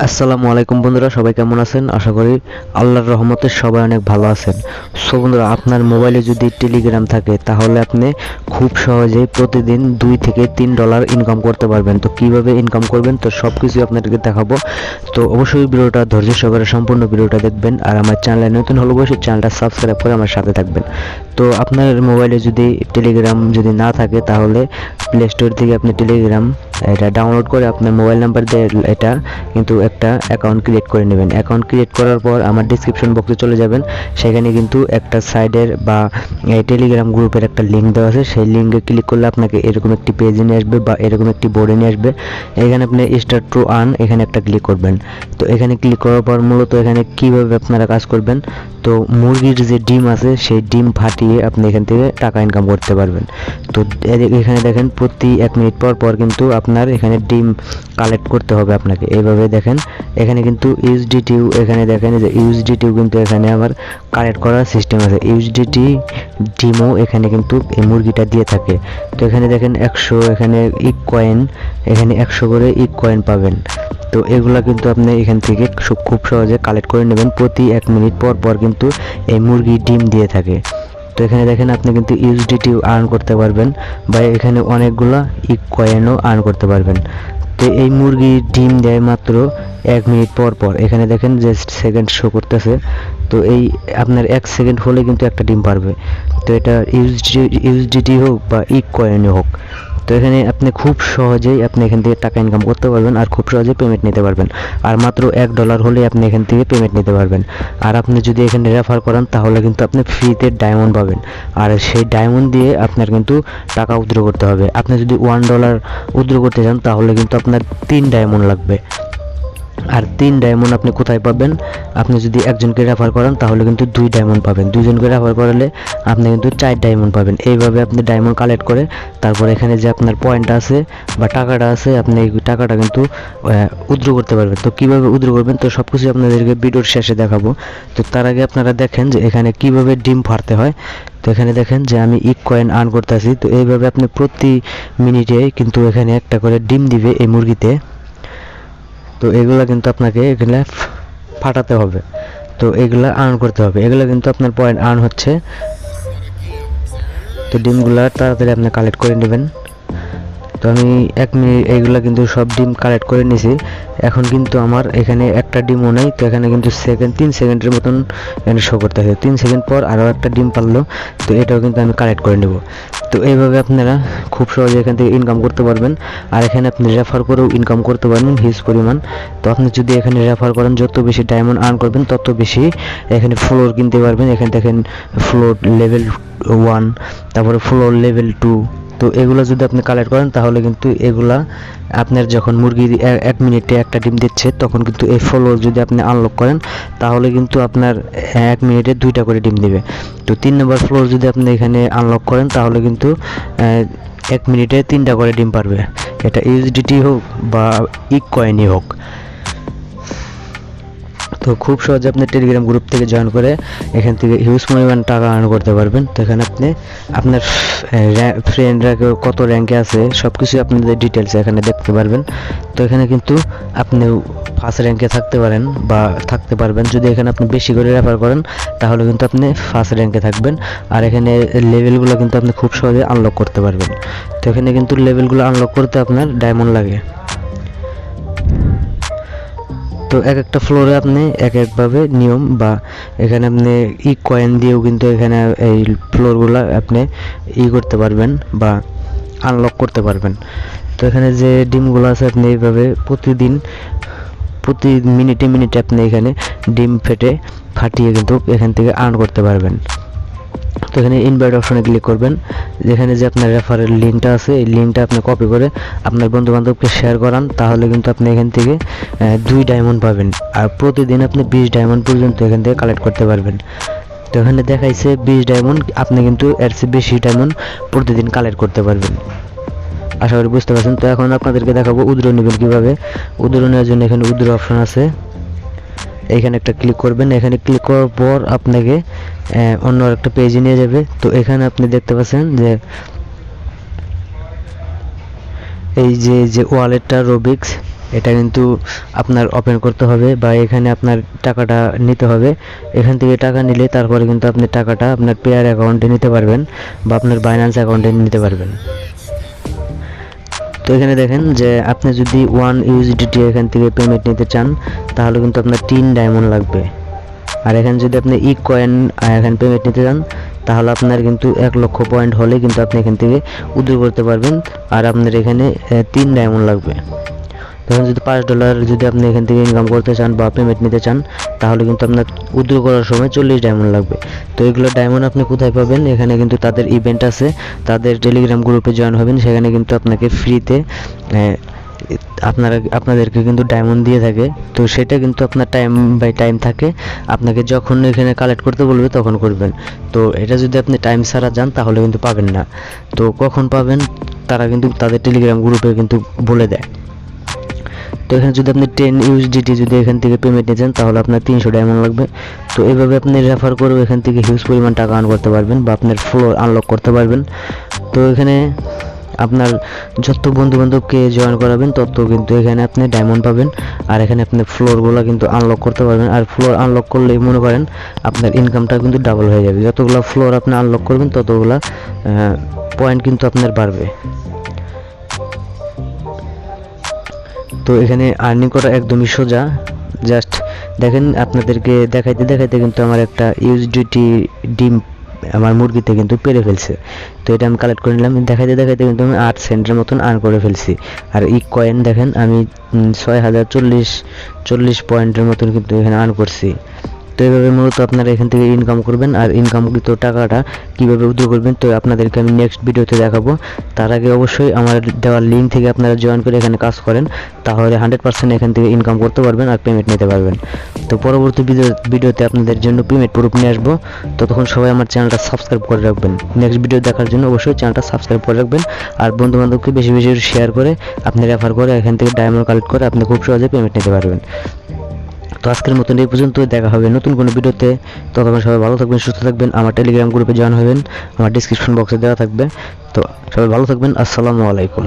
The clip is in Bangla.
আসসালামু আলাইকুম বন্ধুরা, সবাই কেমন আছেন? আশা করি আল্লাহর রহমতে সবাই অনেক ভালো আছেন। সো বন্ধুরা, আপনার মোবাইলে যদি টেলিগ্রাম থাকে, তাহলে আপনি খুব সহজেই প্রতিদিন দুই থেকে তিন ডলার ইনকাম করতে পারবেন। তো কীভাবে ইনকাম করবেন? তো সব কিছু আপনাদেরকে দেখাবো। তো অবশ্যই ভিডিওটা ধৈর্য সহকারে, সম্পূর্ণ ভিডিওটা দেখবেন। আর আমার চ্যানেলে নতুন হলে অবশ্যই চ্যানেলটা সাবস্ক্রাইব করে আমার সাথে থাকবেন। তো আপনার মোবাইলে যদি টেলিগ্রাম যদি না থাকে, তাহলে প্লে স্টোর থেকে আপনি টেলিগ্রাম এটা ডাউনলোড করে আপনার মোবাইল নাম্বার দিয়ে এটা কিন্তু একটা অ্যাকাউন্ট ক্রিয়েট করে নেবেন। অ্যাকাউন্ট ক্রিয়েট করার পর আমার ডিসক্রিপশন বক্সে চলে যাবেন। সেখানে কিন্তু একটা সাইডের বা টেলিগ্রাম গ্রুপের একটা লিঙ্ক দেওয়া আছে। সেই লিঙ্কে ক্লিক করলে আপনাকে এরকম একটি পেজে নিয়ে আসবে বা এরকম একটি বোর্ডে নিয়ে আসবে। এখানে আপনি স্টার্ট টু আর্ন এখানে একটা ক্লিক করবেন। তো এখানে ক্লিক করার পর মূলত এখানে কীভাবে আপনারা কাজ করবেন? তো মুরগির যে ডিম আছে, সেই ডিম ফাটিয়ে আপনি এখান থেকে টাকা ইনকাম করতে পারবেন। তো এখানে দেখেন প্রতি এক মিনিট পর পর কিন্তু আপনার এখানে ডিম কালেক্ট করতে হবে আপনাকে। এইভাবে দেখেন এখানে কিন্তু ইউএসডিটিও এখানে দেখেন যে ইউএসডিটিও কিন্তু এখানে আবার কালেক্ট করার সিস্টেম আছে। ইউএসডিটি ডিমও এখানে কিন্তু এই মুরগিটা দিয়ে থাকে। তো এখানে দেখেন একশো, এখানে ইক কয়েন এখানে একশো করে ইক কয়েন পাবেন। তো এগুলা কিন্তু আপনি এখান থেকে খুব সহজে কালেক্ট করে নেবেন। প্রতি এক মিনিট পর পর কিন্তু এই মুরগি ডিম দিয়ে থাকে। তো এখানে দেখেন আপনি কিন্তু ইউএসডিটি আর্ন করতে পারবেন বা এখানে অনেকগুলা ই কয়েনও আর্ন করতে পারবেন। তো এই মুরগি ডিম দেয় মাত্র এক মিনিট পর পর। এখানে দেখেন যে সেকেন্ড শো করতেছে। তো এই আপনার এক সেকেন্ড হলে কিন্তু একটা ডিম পারবে। তো এটা ইউএসডি ইউএসডিটি হোক বা ই কয়েনই হোক। তো এখানে আপনি খুব সহজেই আপনি এখান থেকে টাকা ইনকাম করতে পারবেন আর খুব সহজেই পেমেন্ট নিতে পারবেন। আর মাত্র এক ডলার হলে আপনি এখান থেকে পেমেন্ট নিতে পারবেন। আর আপনি যদি এখানে রেফার করান, তাহলে কিন্তু আপনি ফ্রিতে ডায়মন্ড পাবেন। আর সেই ডায়মন্ড দিয়ে আপনার কিন্তু টাকা উইথড্র করতে হবে। আপনি যদি ওয়ান ডলার উইথড্র করতে চান, তাহলে কিন্তু আপনার তিন ডায়মন্ড লাগবে। আর তিন ডায়মন্ড আপনি কোথায় পাবেন? আপনি যদি একজনকে রেফার করান, তাহলে কিন্তু দুই ডায়মন্ড পাবেন। দুইজনকে রেফার করালে আপনি কিন্তু চার ডায়মন্ড পাবেন। এইভাবে আপনি ডায়মন্ড কালেক্ট করে তারপর এখানে যে আপনার পয়েন্ট আছে বা টাকাটা আছে, আপনি এই টাকাটা কিন্তু উদ্র করতে পারবেন। তো কীভাবে উদ্র করবেন? তো সব কিছু আপনাদেরকে ভিডিওর শেষে দেখাবো। তো তার আগে আপনারা দেখেন যে এখানে কীভাবে ডিম ফাড়তে হয়। তো এখানে দেখেন যে আমি ইক কয়েন আর্ন করতেছি। তো এইভাবে আপনি প্রতি মিনিটে কিন্তু এখানে একটা করে ডিম দিবে এই মুরগিতে। তো এগুলা কিন্তু আপনাকে এগুলা ফাটাতে হবে। তো এগুলা আর্ন করতে হবে। এগুলো কিন্তু আপনার পয়েন্ট আর্ন হচ্ছে। তো ডিমগুলা তাড়াতাড়ি আপনি কালেক্ট করে নেবেন। তো আমি এক মিনিট এইগুলো কিন্তু সব ডিম কালেক্ট করে নিয়েছি এখন কিন্তু আমার এখানে একটা ডিমও নেই, তো এখানে কিন্তু সেকেন্ড তিন সেকেন্ডের মতন এখানে শো করতে হবে তিন সেকেন্ড পর আরও একটা ডিম পারল, তো এটাও কিন্তু আমি কালেক্ট করে নেব। তো এইভাবে আপনারা খুব সহজে এখান থেকে ইনকাম করতে পারবেন। আর এখানে আপনি রেফার করেও ইনকাম করতে পারবেন হিউজ পরিমাণ। তো আপনি যদি এখানে রেফার করেন, যত বেশি ডায়মন্ড আর্ন করবেন, তত বেশি এখানে ফ্লোর কিনতে পারবেন। এখানে দেখেন ফ্লোর লেভেল ওয়ান তারপরে ফ্লোর লেভেল টু তো এগুলো যদি আপনি কালেক্ট করেন, তাহলে কিন্তু এগুলা আপনার যখন মুরগি এ- এক মিনিটে একটা ডিম দিচ্ছে, তখন কিন্তু এই ফলো যদি আপনি আনলক করেন, তাহলে কিন্তু আপনার এক মিনিটে দুইটা করে ডিম দিবে। তো তিন নম্বর ফ্লোর যদি আপনি এখানে আনলক করেন, তাহলে কিন্তু এক মিনিটে তিনটা করে ডিম পারবে। এটা ইউএসডিটি হোক বা ইক কয়েনই হোক। তো খুব সহজে আপনি টেলিগ্রাম গ্রুপ থেকে জয়েন করে এখান থেকে হিউজ পরিমাণ টাকা আর্ন করতে পারবেন। তো এখানে আপনি আপনার ফ্রেন্ডরা কত র্যাঙ্কে আছে সব কিছু আপনাদের ডিটেলস এখানে দেখতে পারবেন। তো এখানে কিন্তু আপনি ফার্স্ট র্যাঙ্কে থাকতে পারেন বা থাকতে পারবেন। যদি এখানে আপনি বেশি করে রেফার করেন, তাহলে কিন্তু আপনি ফার্স্ট র্যাঙ্কে থাকবেন। আর এখানে লেভেলগুলো কিন্তু আপনি খুব সহজে আনলক করতে পারবেন। তো এখানে কিন্তু লেভেলগুলো আনলক করতে আপনার ডায়মন্ড লাগে। তো এক একটা ফ্লোরে আপনি এক একভাবে নিয়ম বা এখানে আপনি ই কয়েন দিয়েও কিন্তু এখানে এই ফ্লোরগুলো আপনি ই করতে পারবেন বা আনলক করতে পারবেন। তো এখানে যে ডিমগুলো আছে আপনি এইভাবে প্রতিদিন, প্রতি মিনিটে মিনিটে আপনি এখানে ডিম ফেটে ফাটিয়ে কিন্তু এখান থেকে আর্ন করতে পারবেন। তো এখানে ইনভাইট অপশনে ক্লিক করবেন। যেখানে যে আপনার রেফারের লিঙ্কটা আছে, এই লিঙ্কটা আপনি কপি করে আপনার বন্ধু বান্ধবকে শেয়ার করান, তাহলে কিন্তু আপনি এখান থেকে দুই ডায়মন্ড পাবেন। আর প্রতিদিন আপনি বিশ ডায়মন্ড পর্যন্ত এখান থেকে কালেক্ট করতে পারবেন। তো এখানে দেখাইছে বিশ ডায়মন্ড আপনি কিন্তু এর চেয়ে বেশি ডায়মন্ড প্রতিদিন কালেক্ট করতে পারবেন। আশা করি বুঝতে পারছেন। তো এখন আপনাদেরকে দেখাবো উদ্র নেবেন কীভাবে। উদ্র নেওয়ার জন্য এখানে উদ্র অপশন আছে। এখানে একটা ক্লিক করবেন। এখানে ক্লিক করার পর আপনাকে অন্য একটা পেজে নিয়ে যাবে। তো এখানে আপনি দেখতে পাচ্ছেন যে, এই যে যে ওয়ালেটটা রবিক্স এটা কিন্তু আপনার ওপেন করতে হবে বা এখানে আপনার টাকাটা নিতে হবে। এখান থেকে টাকা নিলে তারপরে কিন্তু আপনি টাকাটা আপনার পেয়ার অ্যাকাউন্টে নিতে পারবেন বা আপনার বাইন্যান্স অ্যাকাউন্টে নিতে পারবেন। তো এখানে দেখেন যে আপনি যদি ওয়ান ইউজিডিটি এখান থেকে পেমেন্ট নিতে চান, তাহলে কিন্তু আপনার তিন ডায়মন্ড লাগবে। আর এখানে যদি আপনি ই কয়েন এখানে পেমেন্ট নিতে চান, তাহলে আপনার কিন্তু এক লক্ষ পয়েন্ট হলে কিন্তু আপনি এখান থেকে উদ্ধার করতে পারবেন। আর আপনার এখানে তিন ডায়মন্ড লাগবে। তখন যদি পাঁচ ডলার যদি আপনি এখান থেকে ইনকাম করতে চান বা পেমেন্ট নিতে চান, তাহলে কিন্তু আপনার উদ্যোগ করার সময় চল্লিশ ডায়মন্ড লাগবে। তো এগুলো ডায়মন্ড আপনি কোথায় পাবেন? এখানে কিন্তু তাদের ইভেন্ট আছে। তাদের টেলিগ্রাম গ্রুপে জয়েন হবেন। সেখানে কিন্তু আপনাকে ফ্রিতে আপনারা, আপনাদেরকে কিন্তু ডায়মন্ড দিয়ে থাকে। তো সেটা কিন্তু আপনার টাইম বাই টাইম থাকে। আপনাকে যখন এখানে কালেক্ট করতে বলবে, তখন করবেন। তো এটা যদি আপনি টাইম ছাড়া যান, তাহলে কিন্তু পাবেন না। তো কখন পাবেন? তারা কিন্তু তাদের টেলিগ্রাম গ্রুপে কিন্তু বলে দেয়। তো এখানে যদি আপনি টেন ইউএসডিটি যদি এখান থেকে পেমেন্ট নিতে চান তাহলে আপনার তিনশো ডায়মন্ড লাগবে। তো এইভাবে আপনি রেফার করেও এখান থেকে হিউজ পরিমাণ টাকা আর্ন করতে পারবেন বা আপনার ফ্লোর আনলক করতে পারবেন। তো এখানে আপনার যত বন্ধু বান্ধবকে জয়েন করাবেন, তত কিন্তু এখানে আপনি ডায়মন্ড পাবেন। আর এখানে আপনি ফ্লোরগুলো কিন্তু আনলক করতে পারবেন। আর ফ্লোর আনলক করলেই মনে করেন আপনার ইনকামটা কিন্তু ডাবল হয়ে যাবে। যতগুলো ফ্লোর আপনি আনলক করবেন, ততগুলো পয়েন্ট কিন্তু আপনার বাড়বে। তো এখানে আর্নিং করা একদমই সোজা। জাস্ট দেখেন আপনাদেরকে দেখাইতে দেখাইতে কিন্তু আমার একটা ইউজডিটি ডিম আমার মুরগিতে কিন্তু পেরে ফেলছে। তো এটা আমি কালেক্ট করে নিলাম। দেখাইতে দেখাইতে কিন্তু আমি আট সেন্টের মতন আর্ন করে ফেলছি। আর ই কয়েন দেখেন আমি ছয় হাজার চল্লিশ চল্লিশ পয়েন্টের মতন কিন্তু এখানে আর্ন করছি। তো এইভাবে মূলত আপনারা এখান থেকে ইনকাম করবেন আর ইনকামকৃত টাকাটা কীভাবে উদ্যোগ করবেন, তো আপনাদেরকে আমি নেক্সট ভিডিওতে দেখাবো। তার আগে অবশ্যই আমার দেওয়ার লিঙ্ক থেকে আপনারা জয়েন করে এখানে কাজ করেন, তাহলে হান্ড্রেড পার্সেন্ট এখান থেকে ইনকাম করতে পারবেন আর পেমেন্ট নিতে পারবেন। তো পরবর্তী ভিডিও ভিডিওতে আপনাদের জন্য পেমেন্ট প্রুফ নিয়ে আসব। ততক্ষণ সবাই আমার চ্যানেলটা সাবস্ক্রাইব করে রাখবেন। নেক্সট ভিডিও দেখার জন্য অবশ্যই চ্যানেলটা সাবস্ক্রাইব করে রাখবেন। আর বন্ধু বান্ধবকে বেশি বেশি শেয়ার করে, আপনি রেফার করে এখান থেকে ডায়মন্ড কালেক্ট করে আপনি খুব সহজে পেমেন্ট নিতে পারবেন। তো আজকের মতন এই পর্যন্ত দেখা হবে নতুন কোনো ভিডিওতে। ততক্ষণ সবাই ভালো থাকবেন, সুস্থ থাকবেন। আমার টেলিগ্রাম গ্রুপে জয়েন হবেন। আমার ডিসক্রিপশন বক্সে দেওয়া থাকবে। তো সবাই ভালো থাকবেন। আসসালামু আলাইকুম।